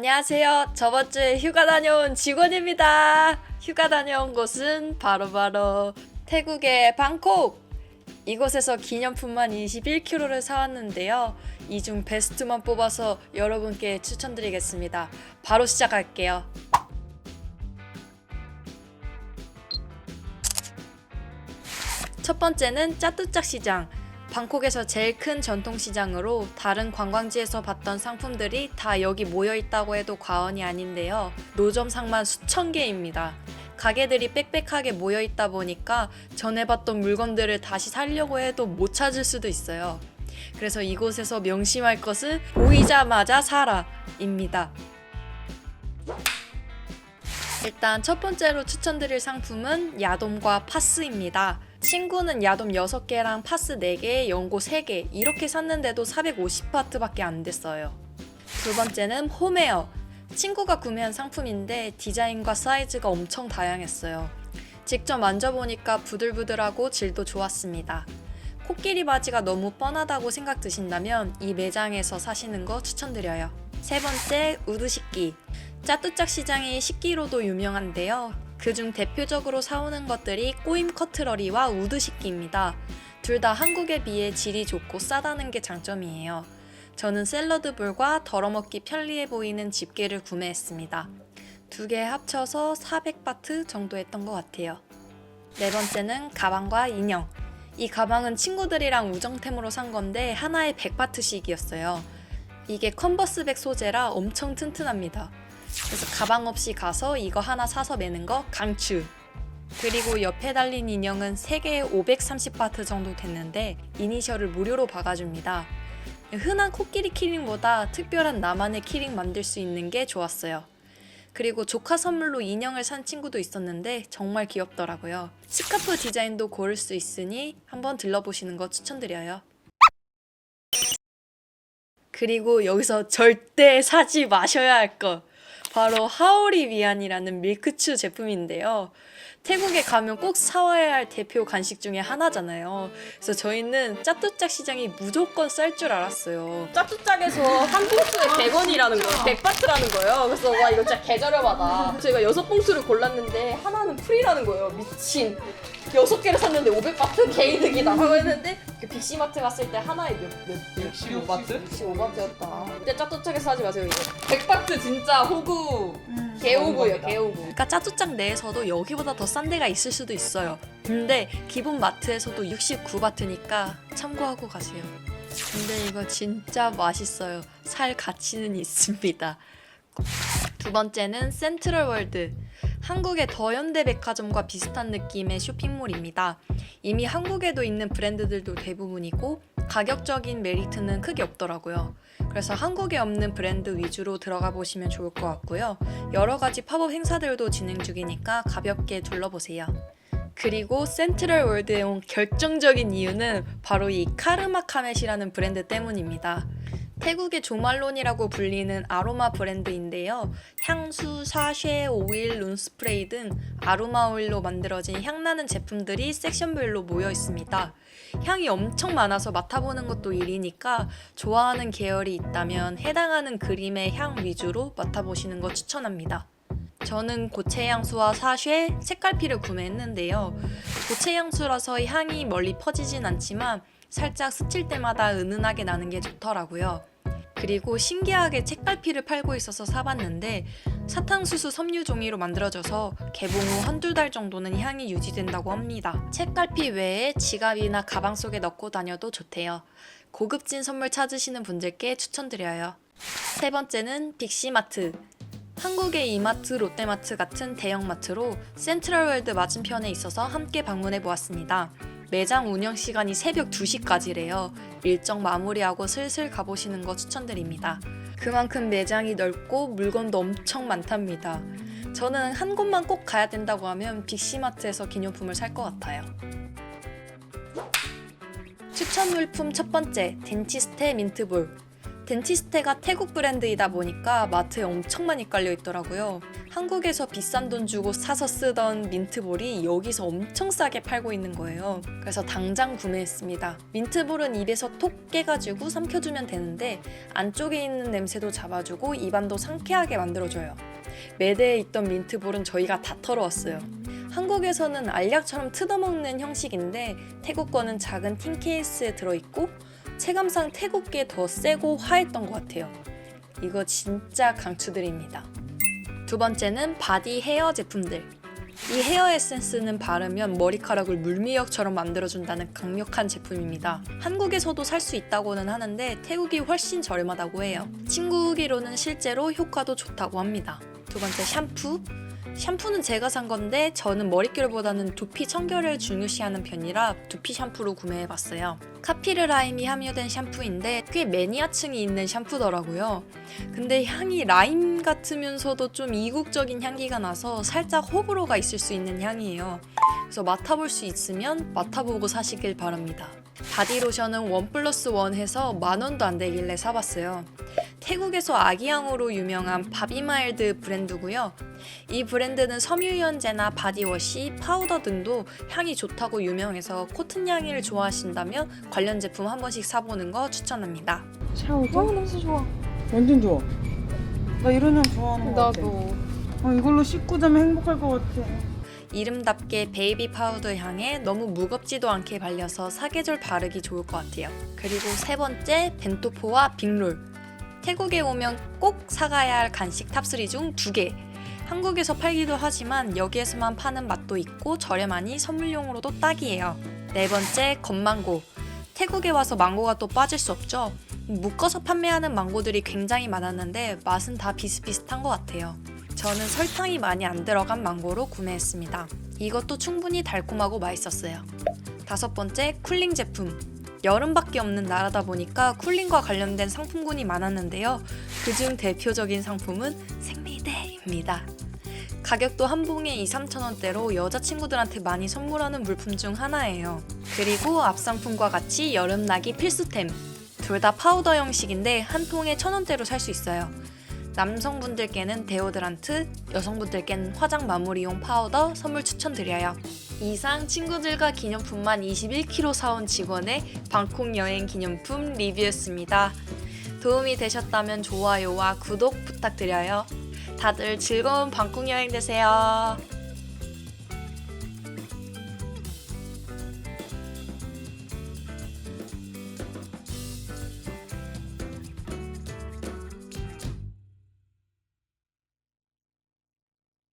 안녕하세요. 저번 주에 휴가 다녀온 직원입니다. 휴가 다녀온 곳은 바로 바로 태국의 방콕. 이곳에서 기념품만 21kg를 사왔는데요. 이 중 베스트만 뽑아서 여러분께 추천드리겠습니다. 바로 시작할게요. 첫 번째는 짜뚜짝 시장. 방콕에서 제일 큰 전통시장으로 다른 관광지에서 봤던 상품들이 다 여기 모여 있다고 해도 과언이 아닌데요. 노점 상만 수천 개입니다. 가게들이 빽빽하게 모여 있다 보니까 전에 봤던 물건들을 다시 살려고 해도 못 찾을 수도 있어요. 그래서 이곳에서 명심할 것은 보이자마자 사라입니다. 일단 첫 번째로 추천드릴 상품은 야돔과 파스입니다. 친구는 야돔 6개랑 파스 4개, 연고 3개 이렇게 샀는데도 450바트밖에 안 됐어요. 두 번째는 홈웨어. 친구가 구매한 상품인데 디자인과 사이즈가 엄청 다양했어요. 직접 만져보니까 부들부들하고 질도 좋았습니다. 코끼리 바지가 너무 뻔하다고 생각 드신다면 이 매장에서 사시는 거 추천드려요. 세 번째, 우드 식기. 짜뚜짝 시장이 식기로도 유명한데요. 그중 대표적으로 사오는 것들이 꼬임 커트러리와 우드 식기입니다. 둘 다 한국에 비해 질이 좋고 싸다는 게 장점이에요. 저는 샐러드 볼과 덜어먹기 편리해 보이는 집게를 구매했습니다. 두 개 합쳐서 400바트 정도 했던 것 같아요. 네 번째는 가방과 인형. 이 가방은 친구들이랑 우정템으로 산 건데 하나에 100바트씩이었어요. 이게 컨버스백 소재라 엄청 튼튼합니다. 그래서 가방 없이 가서 이거 하나 사서 매는 거 강추. 그리고 옆에 달린 인형은 3개에 530바트 정도 됐는데 이니셜을 무료로 박아줍니다. 흔한 코끼리 키링보다 특별한 나만의 키링 만들 수 있는 게 좋았어요. 그리고 조카 선물로 인형을 산 친구도 있었는데 정말 귀엽더라고요. 스카프 디자인도 고를 수 있으니 한번 들러보시는 거 추천드려요. 그리고 여기서 절대 사지 마셔야 할 것. 바로 하오리 위안이라는 밀크추 제품인데요. 태국에 가면 꼭 사와야 할 대표 간식 중에 하나잖아요. 그래서 저희는 짜뚜짝 시장이 무조건 쌀 줄 알았어요. 짜뚜짝에서 한 봉투에 100원이라는 거예요. 100바트라는 거예요. 그래서 와 이거 진짜 개저렴하다. 저희가 여섯 봉투를 골랐는데 하나는 풀이라는 거예요. 미친. 여섯 개를 샀는데 500바트 개이득이다 하고 했는데 그 빅시마트 갔을 때 하나에 몇, 몇, 몇 15바트? 15바트였다. 그때 짜뚜짝에서 사지 마세요 이거. 100바트 진짜 호구. 개호구예요 개호구. 그러니까 짜뚜짝 내에서도 여기보다 더 싼 데가 있을 수도 있어요. 근데 기본 마트에서도 69바트니까 참고하고 가세요. 근데 이거 진짜 맛있어요. 살 가치는 있습니다. 두 번째는 센트럴 월드. 한국의 더현대 백화점과 비슷한 느낌의 쇼핑몰입니다. 이미 한국에도 있는 브랜드들도 대부분이고 가격적인 메리트는 크게 없더라고요. 그래서 한국에 없는 브랜드 위주로 들어가 보시면 좋을 것 같고요. 여러 가지 팝업 행사들도 진행 중이니까 가볍게 둘러보세요. 그리고 센트럴 월드에 온 결정적인 이유는 바로 이 카르마 카멧이라는 브랜드 때문입니다. 태국의 조말론이라고 불리는 아로마 브랜드인데요. 향수, 사쉐, 오일, 룬스프레이 등 아로마 오일로 만들어진 향나는 제품들이 섹션별로 모여 있습니다. 향이 엄청 많아서 맡아보는 것도 일이니까 좋아하는 계열이 있다면 해당하는 그림의 향 위주로 맡아보시는 거 추천합니다. 저는 고체 향수와 사쉐, 색깔피를 구매했는데요. 고체 향수라서 향이 멀리 퍼지진 않지만 살짝 스칠 때마다 은은하게 나는 게 좋더라고요. 그리고 신기하게 책갈피를 팔고 있어서 사봤는데 사탕수수 섬유 종이로 만들어져서 개봉 후 한두 달 정도는 향이 유지된다고 합니다. 책갈피 외에 지갑이나 가방 속에 넣고 다녀도 좋대요. 고급진 선물 찾으시는 분들께 추천드려요. 세 번째는 빅시마트. 한국의 이마트, 롯데마트 같은 대형마트로 센트럴월드 맞은편에 있어서 함께 방문해 보았습니다. 매장 운영 시간이 새벽 2시까지래요. 일정 마무리하고 슬슬 가보시는 거 추천드립니다. 그만큼 매장이 넓고 물건도 엄청 많답니다. 저는 한 곳만 꼭 가야 된다고 하면 빅시마트에서 기념품을 살 것 같아요. 추천 물품 첫 번째, 덴치스테 민트볼. 덴티스테가 태국 브랜드이다 보니까 마트에 엄청 많이 깔려 있더라고요. 한국에서 비싼 돈 주고 사서 쓰던 민트볼이 여기서 엄청 싸게 팔고 있는 거예요. 그래서 당장 구매했습니다. 민트볼은 입에서 톡 깨가지고 삼켜주면 되는데 안쪽에 있는 냄새도 잡아주고 입안도 상쾌하게 만들어줘요. 매대에 있던 민트볼은 저희가 다 털어왔어요. 한국에서는 알약처럼 뜯어먹는 형식인데 태국 거는 작은 틴 케이스에 들어있고 체감상 태국 게 더 세고 화했던 것 같아요. 이거 진짜 강추드립니다. 두 번째는 바디 헤어 제품들. 이 헤어 에센스는 바르면 머리카락을 물미역처럼 만들어준다는 강력한 제품입니다. 한국에서도 살 수 있다고는 하는데 태국이 훨씬 저렴하다고 해요. 친구 후기로는 실제로 효과도 좋다고 합니다. 두 번째 샴푸. 샴푸는 제가 산 건데 저는 머릿결보다는 두피 청결을 중요시하는 편이라 두피 샴푸로 구매해봤어요. 카피르 라임이 함유된 샴푸인데 꽤 매니아층이 있는 샴푸더라고요. 근데 향이 라임 같으면서도 좀 이국적인 향기가 나서 살짝 호불호가 있을 수 있는 향이에요. 그래서 맡아볼 수 있으면 맡아보고 사시길 바랍니다. 바디로션은 원 플러스 원 해서 만 원도 안 되길래 사봤어요. 태국에서 아기향으로 유명한 바비마일드 브랜드고요. 이 브랜드는 섬유유연제나 바디워시, 파우더 등도 향이 좋다고 유명해서 코튼 향을 좋아하신다면 관련 제품 한 번씩 사보는 거 추천합니다. 샤워도? 어 냄새 좋아. 완전 좋아. 나 이런 향 좋아하는 거 같아. 나도. 어, 이걸로 씻고 자면 행복할 것 같아. 이름답게 베이비 파우더 향에 너무 무겁지도 않게 발려서 사계절 바르기 좋을 것 같아요. 그리고 세 번째 벤토포와 빅롤. 태국에 오면 꼭 사가야 할 간식 탑3 중 두 개. 한국에서 팔기도 하지만 여기에서만 파는 맛도 있고 저렴하니 선물용으로도 딱이에요. 네 번째 건망고. 태국에 와서 망고가 또 빠질 수 없죠. 묶어서 판매하는 망고들이 굉장히 많았는데 맛은 다 비슷비슷한 것 같아요. 저는 설탕이 많이 안 들어간 망고로 구매했습니다. 이것도 충분히 달콤하고 맛있었어요. 다섯 번째 쿨링 제품. 여름밖에 없는 나라다 보니까 쿨링과 관련된 상품군이 많았는데요. 그중 대표적인 상품은 생리대입니다. 가격도 한 봉에 2, 3천 원대로 여자친구들한테 많이 선물하는 물품 중 하나예요. 그리고 앞 상품과 같이 여름나기 필수템. 둘 다 파우더 형식인데 한 통에 천 원대로 살 수 있어요. 남성분들께는 데오드란트, 여성분들께는 화장 마무리용 파우더 선물 추천드려요. 이상 친구들과 기념품만 21kg 사온 직원의 방콕 여행 기념품 리뷰였습니다. 도움이 되셨다면 좋아요와 구독 부탁드려요. 다들 즐거운 방콕 여행 되세요.